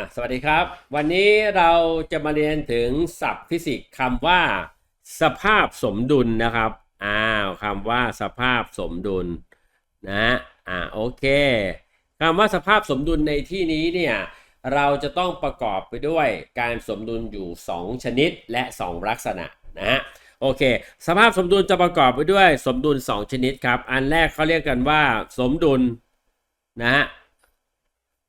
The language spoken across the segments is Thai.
อะสวัสดีครับ วันนี้เราจะมาเรียนถึงศัพท์ฟิสิกส์คำว่า สภาพสมดุลนะครับอ้าวคำว่าสภาพสมดุลนะอ่าโอเคคำว่าสภาพสมดุลในที่นี้เนี่ยเราจะต้องประกอบไปด้วยการสมดุลอยู่ 2 ชนิดและ 2 ลักษณะนะฮะโอเค สภาพสมดุลจะประกอบไปด้วยสมดุล 2 ชนิดครับ อันแรกเขาเรียกกันว่า สมดุลนะฮะ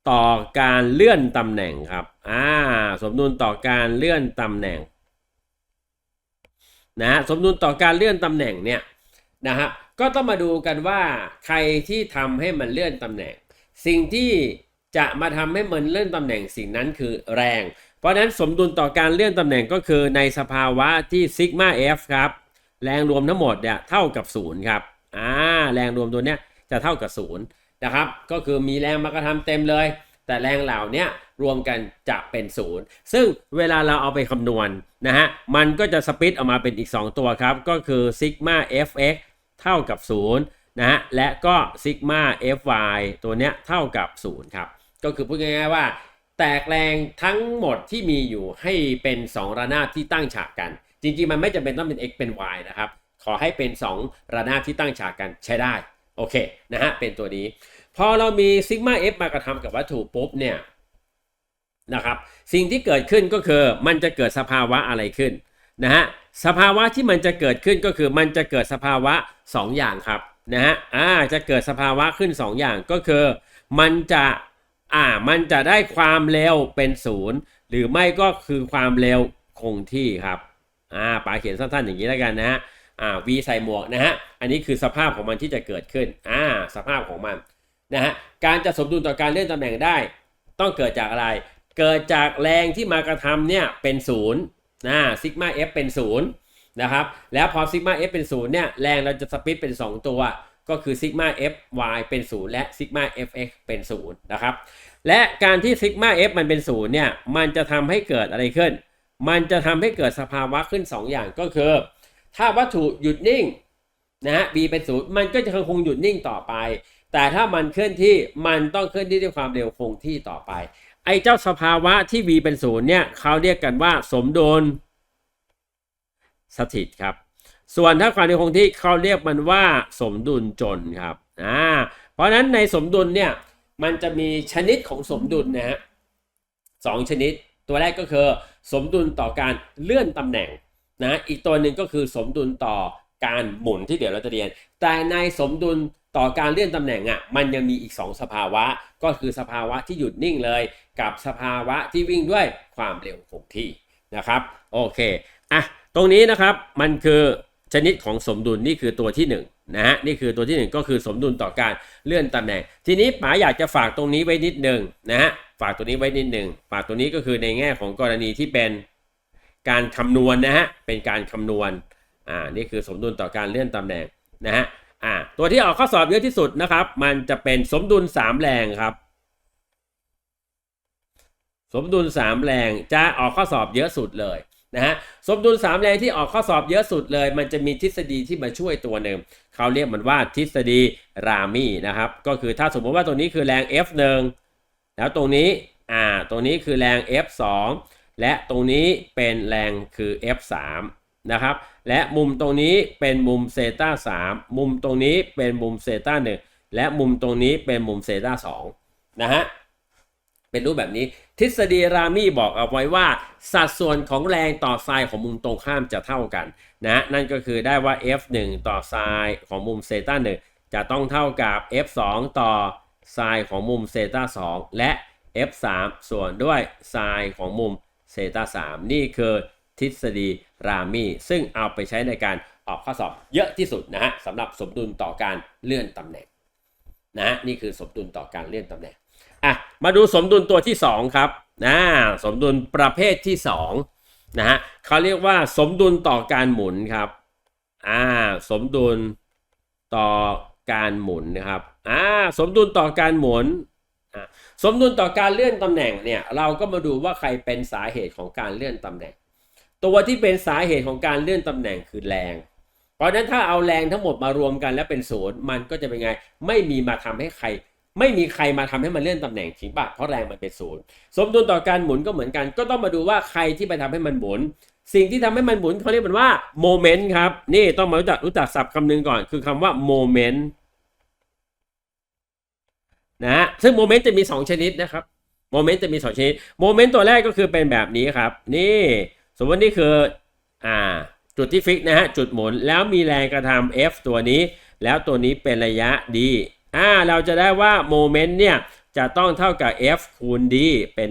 ต่อการเลื่อนตำแหน่งครับ อ่า สมดุลต่อการเลื่อนตำแหน่งนะฮะ สมดุลต่อการเลื่อนตำแหน่งเนี่ยนะฮะ ก็ต้องมาดูกันว่าใครที่ทำให้มันเลื่อนตำแหน่ง สิ่งที่จะมาทำให้มันเลื่อนตำแหน่งสิ่งนั้นคือแรง เพราะนั้นสมดุลต่อการเลื่อนตำแหน่งก็คือในสภาวะที่ซิกมา F ครับ แรงรวมทั้งหมดเนี่ยเท่ากับ0ครับ อ่า แรงรวมตัวเนี้ยจะเท่ากับ0 นะครับ ก็คือมีแรงมากระทำเต็มเลย แต่แรงเหล่านี้รวมกันจะเป็นศูนย์ซึ่งเวลาเราเอาไปคำนวณนะฮะมันก็จะสปิตออกมาเป็นอีก 2 ตัวครับ ก็คือซิกมา fx เท่ากับ0นะฮะและก็ซิกมา fy ตัวเนี้ยเท่ากับ 0 ครับ ก็คือพูดง่ายๆว่า แตกแรงทั้งหมดที่มีอยู่ให้เป็น 2 ระนาบที่ตั้งฉากกัน จริงๆ มันไม่จำเป็นต้องเป็น x เป็น y นะครับ ขอให้เป็น 2 ระนาบที่ตั้งฉากกันใช้ได้ โอเคนะฮะเป็นตัวนี้ พอเรามีซิกมา f มากระทำกับวัตถุปุ๊บเนี่ยนะครับสิ่งที่เกิดขึ้นก็คือมันจะเกิดสภาวะอะไรขึ้นนะฮะสภาวะที่มันจะเกิดขึ้นก็คือมันจะเกิดสภาวะ 2 อย่างครับนะฮะอ่าจะเกิดสภาวะขึ้น 2 อย่างก็คือ มันจะอ่ามันจะได้ความเร็วเป็นศูนย์หรือไม่ก็คือความเร็วคงที่ครับอ่าป๋าเขียนสั้นๆอย่างนี้แล้วกันนะฮะ อ่า v ใส่หมวกนะฮะ อันนี้คือสภาพของมันที่จะเกิดขึ้น อ่า สภาพของมันนะฮะ การจะสมดุลต่อการเลื่อนตำแหน่งได้ ต้องเกิดจากอะไร เกิดจากแรงที่มากระทำเนี่ยเป็นศูนย์นะซิกมา f เป็นศูนย์นะครับ แล้วพอซิกมา f เป็นศูนย์เนี่ยแรงเราจะสปิตเป็น 2 ตัว ก็คือซิกมา f y เป็นศูนย์และซิกมา f x เป็นศูนย์นะครับ และการที่ซิกมา f มันเป็นศูนย์เนี่ย มันจะทำให้เกิดอะไรขึ้น มันจะทำให้เกิดสภาวะขึ้น 2 อย่างก็คือ ถ้าวัตถุหยุดนิ่งนะฮะ b เป็นศูนย์มันก็จะคงหยุดนิ่งต่อไป แต่ถ้ามันเคลื่อนที่มันต้องเคลื่อนที่ด้วยความเร็วคงที่ต่อไป ไอ้เจ้าสภาวะที่ v เป็นศูนย์เนี่ยเขาเรียกกันว่าสมดุลสถิตครับ ส่วนถ้าความเร็วคงที่เขาเรียกมันว่าสมดุลจนครับอ่าเพราะฉะนั้นในสมดุลเนี่ยมันจะมีชนิดของสมดุลนะฮะสองชนิด ตัวแรกก็คือ สมดุลต่อการเลื่อนตำแหน่ง นะอีกตัวหนึ่งก็คือสมดุลต่อการหมุนที่เดี๋ยวเราจะเรียน แต่ในสมดุลต่อการเลื่อนตำแหน่งอะมันยังมีอีก 2 สภาวะ ก็คือสภาวะที่หยุดนิ่งเลย กับสภาวะที่วิ่งด้วยความเร็วคงที่นะครับโอเคอะตรงนี้นะครับมันคือชนิดของสมดุลนี่คือตัวที่1นนะฮะนี่คือตัวที่ 1 ก็คือสมดุลต่อการเลื่อนตำแหน่ง ทีนี้ป๋าอยากจะฝากตรงนี้ไว้นิดหนึ่งนะฮะฝากตัวนี้ไว้นิดหนึ่งฝากตัวนี้ก็คือในแง่ของกรณีที่เป็น การคำนวณนะฮะเป็นการคำนวณอ่านี่คือสมดุลต่อการเลื่อนตำแหน่งนะฮะอ่าตัวที่ออกข้อสอบเยอะที่สุดนะครับ มันจะเป็นสมดุล 3 แรงครับ สมดุล 3 แรงจะออกข้อสอบเยอะสุดเลยนะฮะสมดุล 3 แรงที่ออกข้อสอบเยอะสุดเลย มันจะมีทฤษฎีที่มาช่วยตัวหนึ่งเขาเรียกมันว่าทฤษฎีรามีนะครับ ก็คือถ้าสมมติว่าตรงนี้คือแรง F1 แล้วตรงนี้อ่าตรงนี้คือแรง F2 และตรงนี้เป็นแรงคือ F3 นะครับ และมุมตรงนี้เป็นมุมเซต้า3มุมตรงนี้เป็นมุมเซต้า1และมุมตรงนี้เป็นมุมเซต้า2นะฮะ เป็นรูปแบบนี้ ทฤษฎีรามีบอกเอาไว้ว่า สัดส่วนของแรงต่อไซน์ของมุมตรงข้ามจะเท่ากันนะนั่นก็คือได้ว่า f1 ต่อไซน์ของมุมเซต้า1จะต้องเท่ากับ f2 ต่อไซน์ของมุมเซต้า2และ f3 ส่วนด้วยไซน์ของมุม เซตา3นี่คือทฤษฎีรามีซึ่งเอาไปใช้ในการออกข้อสอบเยอะที่สุดนะฮะสำหรับสมดุลต่อการเลื่อนตำแหน่งนะนี่คือสมดุลต่อการเลื่อนตำแหน่งอะมาดูสมดุลตัวที่ 2 ครับนะสมดุลประเภทที่2นะฮะเขาเรียกว่าสมดุลต่อการหมุนครับอ่าสมดุลต่อการหมุนนะครับอ่าสมดุลต่อการหมุน สมดุลต่อการเลื่อนตำแหน่งเนี่ยเราก็มาดูว่าใครเป็นสาเหตุของการเลื่อนตำแหน่ง ตัวที่เป็นสาเหตุของการเลื่อนตำแหน่งคือแรง เพราะฉะนั้นถ้าเอาแรงทั้งหมดมารวมกันแล้วเป็นศูนย์มันก็จะเป็นไง ไม่มีมาทำให้ใคร ไม่มีใครมาทำให้มันเลื่อนตำแหน่งจริงป่ะเพราะแรงมันเป็นศูนย์สมดุลต่อการหมุนก็เหมือนกัน ก็ต้องมาดูว่าใครที่ไปทำให้มันหมุน สิ่งที่ทำให้มันหมุนเขาเรียกมันว่าโมเมนต์ครับนี่ต้องมารู้จักรู้จักศัพท์คำหนึ่งก่อน คือคำว่าโมเมนต์ นะฮะซึ่งโมเมนต์จะมี 2 ชนิดนะครับโมเมนต์จะมี 2 ชนิดโมเมนต์ตัวแรกก็คือเป็นแบบนี้ครับ นี่สมมตินี่คืออ่าจุดที่ฟิกนะฮะจุดหมุนแล้วมีแรงกระทำ F ตัวนี้ แล้วตัวนี้เป็นระยะ d อ่าเราจะได้ว่าโมเมนต์เนี่ยจะต้องเท่ากับ F คูณ d เป็น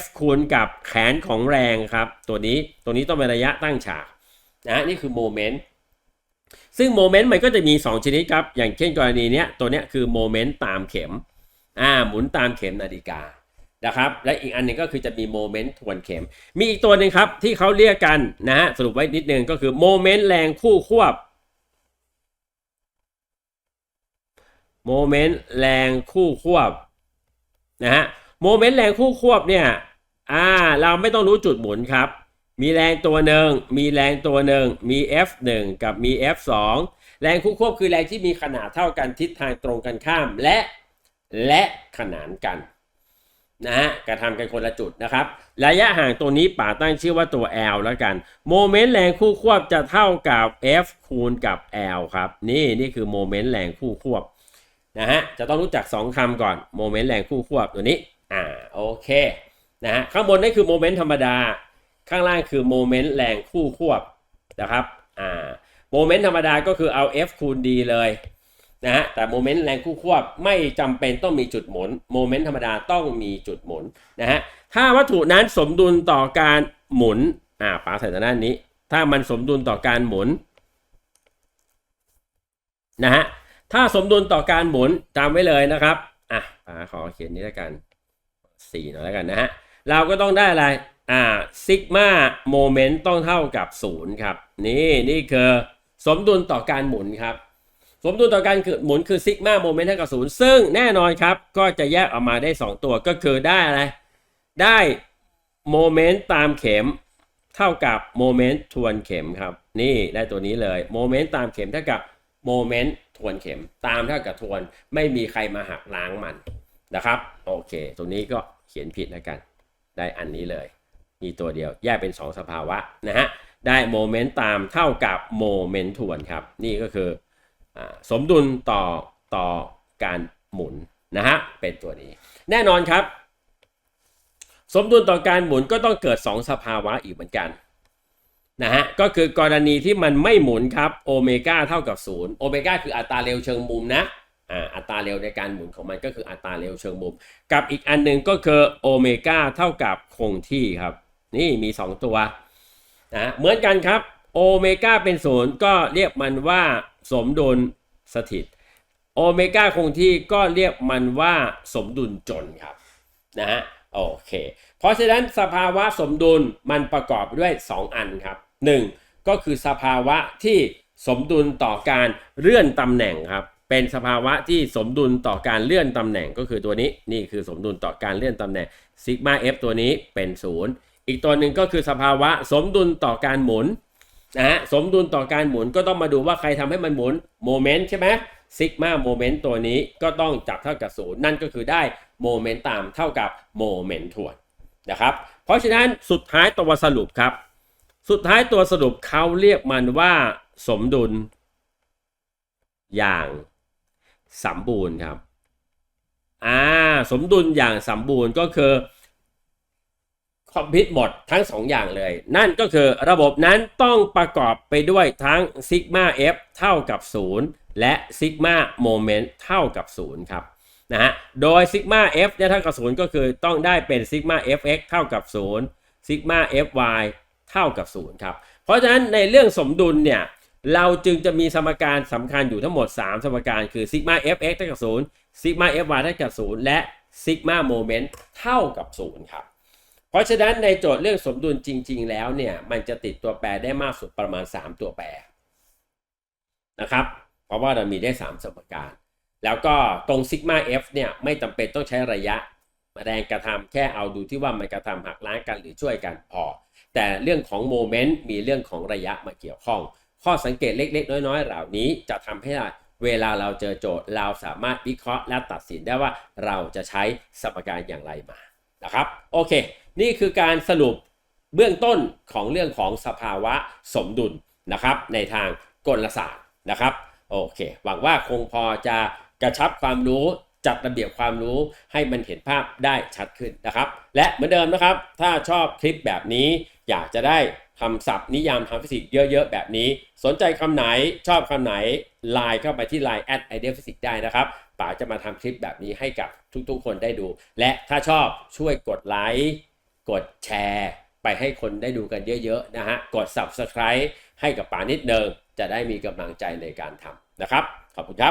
F คูณกับแขนของแรงครับ ตัวนี้ตัวนี้ต้องเป็นระยะตั้งฉากนะนี่คือโมเมนต์ ซึ่งโมเมนต์มันก็จะมี 2 ชนิดครับ อย่างเช่นกรณีเนี้ยตัวเนี้ยคือโมเมนต์ตามเข็มอ่าหมุนตามเข็มนาฬิกานะครับ และอีกอันหนึงก็คือจะมีโมเมนต์ทวนเข็ม มีอีกตัวหนึ่งครับที่เขาเรียกกันนะฮะสรุปไว้นิดนึงก็คือโมเมนต์แรงคู่ควบโมเมนต์แรงคู่ควบนะฮะโมเมนต์แรงคู่ควบเนี่ยอ่าเราไม่ต้องรู้จุดหมุนครับ มีแรงตัวหนึ่งมีแรงตัวหนึ่งมี F1 กับมี F2 แรงคู่ควบคือแรงที่มีขนาดเท่ากันทิศทางตรงกันข้ามและและขนานกันนะฮะกระทำกันคนละจุดนะครับ ระยะห่างตัวนี้ป่าตั้งชื่อว่าตัว L แล้วกันโมเมนต์แรงคู่ควบจะเท่ากับ F คูณกับ L ครับ นี่นี่คือโมเมนต์แรงคู่ควบนะฮะจะต้องรู้จัก 2คำก่อนโมเมนต์แรงคู่ควบตัวนี้อ่าโอเคนะฮะข้างบนนี่คือโมเมนต์ธรรมดา ข้างล่างคือโมเมนต์แรงคู่ควบนะครับอ่าโมเมนต์ธรรมดาก็คือเอา F คูณ D เลยนะฮะแต่โมเมนต์แรงคู่ควบไม่จำเป็นต้องมีจุดหมุนโมเมนต์ธรรมดาต้องมีจุดหมุนนะฮะถ้าวัตถุนั้นสมดุลต่อการหมุนอ่าปาใส่ตรงด้านนี้ ถ้ามันสมดุลต่อการหมุนนะฮะถ้าสมดุลต่อการหมุนจำไว้เลยนะครับอะป๋าขอเขียนนี้แล้วกัน4หน่อยแล้วกันนะฮะเราก็ต้องได้อะไร อ่าซิกมาโมเมนต์ต้องเท่ากับ0ครับ นี่นี่คือสมดุลต่อการหมุนครับ สมดุลต่อการหมุนคือซิกมาโมเมนต์เท่ากับ0ซึ่งแน่นอนครับ ก็จะแยกออกมาได้ 2 ตัวก็คือได้อะไร ได้โมเมนต์ตามเข็มเท่ากับโมเมนต์ทวนเข็มครับ นี่ได้ตัวนี้เลยโมเมนต์ตามเข็มเท่ากับโมเมนต์ทวนเข็ม ตามเท่ากับทวน ไม่มีใครมาหักล้างมันนะครับ โอเคตัวนี้ก็เขียนผิดแล้วกัน ได้อันนี้เลย มีตัวเดียว แยกเป็น 2 สภาวะนะฮะ ได้โมเมนต์ตามเท่ากับโมเมนต์ทวนครับ นี่ก็คืออสมดุลต่อต่อการหมุนนะฮะ เป็นตัวนี้ แน่นอนครับ สมดุลต่อการหมุนก็ต้องเกิด 2 สภาวะอีกเหมือนกันนะฮะ ก็คือกรณีที่มันไม่หมุนครับโอเมก้าเท่ากับ0โอเมก้าคืออัตราเร็วเชิงมุมนะอ่าอัตราเร็วในการหมุนของมันก็คืออัตราเร็วเชิงมุม กับอีกอันหนึ่งก็คือโอเมก้าเท่ากับคงที่ครับ นี่มี 2 ตัวนะเหมือนกันครับโอเมก้าเป็นศูนย์ก็เรียกมันว่าสมดุลสถิตโอเมก้าคงที่ก็เรียกมันว่าสมดุลจนครับนะฮะโอเค เพราะฉะนั้นสภาวะสมดุลมันประกอบด้วย 2 อันครับ 1. ก็คือสภาวะที่สมดุลต่อการเลื่อนตำแหน่งครับ เป็นสภาวะที่สมดุลต่อการเลื่อนตำแหน่งก็คือตัวนี้นี่คือสมดุลต่อการเลื่อนตำแหน่งซิกมา f ตัวนี้เป็น 0 อีกตัวหนึ่งก็คือสภาวะสมดุลต่อการหมุนนะฮะสมดุลต่อการหมุนก็ต้องมาดูว่าใครทำให้มันหมุนโมเมนต์ใช่ไหมซิกมาโมเมนต์ตัวนี้ก็ต้องจับเท่ากับศูนย์นั่นก็คือได้โมเมนต์ตามเท่ากับโมเมนต์ทวนนะครับเพราะฉะนั้นสุดท้ายตัวสรุปครับ สุดท้ายตัวสรุปเขาเรียกมันว่าสมดุล อย่างสมบูรณ์ครับอ่าสมดุลอย่างสมบูรณ์ก็คือ คอมพิวต์หมดทั้ง 2 อย่างเลย นั่นก็คือระบบนั้นต้องประกอบไปด้วยทั้งซิกมา f เท่ากับ 0 และซิกมาโมเมนต์เท่ากับ 0 ครับนะฮะโดยซิกมา f เนี่ยเท่ากับ 0 ก็คือต้องได้เป็นซิกมา fx เท่ากับ0ซิกมา fy เท่ากับ 0 ครับ เพราะฉะนั้นในเรื่องสมดุลเนี่ย เราจึงจะมีสมการสำคัญอยู่ทั้งหมด 3 สมการคือซิกมา fx เท่ากับ0ซิกมา fy เท่ากับ 0 และซิกมาโมเมนต์เท่ากับ 0 ครับ เพราะฉะนั้นในโจทย์เรื่องสมดุลจริง ๆ แล้วเนี่ยมันจะติดตัวแปรได้มากสุดประมาณ 3 ตัวแปรนะครับ เพราะว่าเรามีได้ 3 สมการ แล้วก็ตรงซิกมา f เนี่ยไม่จำเป็นต้องใช้ระยะแรงกระทำแค่เอาดูที่ว่ามันกระทำหักล้างกันหรือช่วยกันพอ แต่เรื่องของโมเมนต์มีเรื่องของระยะมาเกี่ยวข้อง ข้อสังเกตเล็ก ๆ น้อยๆเหล่านี้จะทำให้เวลาเราเจอโจทย์เราสามารถวิเคราะห์และตัดสินได้ว่าเราจะใช้สมการอย่างไรมานะครับ โอเค นี่คือการสรุปเบื้องต้นของเรื่องของสภาวะสมดุลนะครับ ในทางกลศาสตร์นะครับโอเคหวังว่าคงพอจะกระชับความรู้จัดระเบียบความรู้ให้มันเห็นภาพได้ชัดขึ้นนะครับ และเหมือนเดิมนะครับ ถ้าชอบคลิปแบบนี้ อยากจะได้คำศัพท์นิยามทางฟิสิกส์เยอะๆ แบบนี้ สนใจคำไหนชอบคำไหนไลน์เข้าไปที่ Line แอดไอเดียฟิสิกได้นะครับป๋าจะมาทำคลิปแบบนี้ให้กับทุกๆ คนได้ดู และถ้าชอบช่วยกดไลค์ กดแชร์ไปให้คนได้ดูกันเยอะๆนะฮะ กด Subscribe ให้กับป๋านิดเดิงจะได้มีกำลังใจในการทำนะครับ ขอบคุณครับ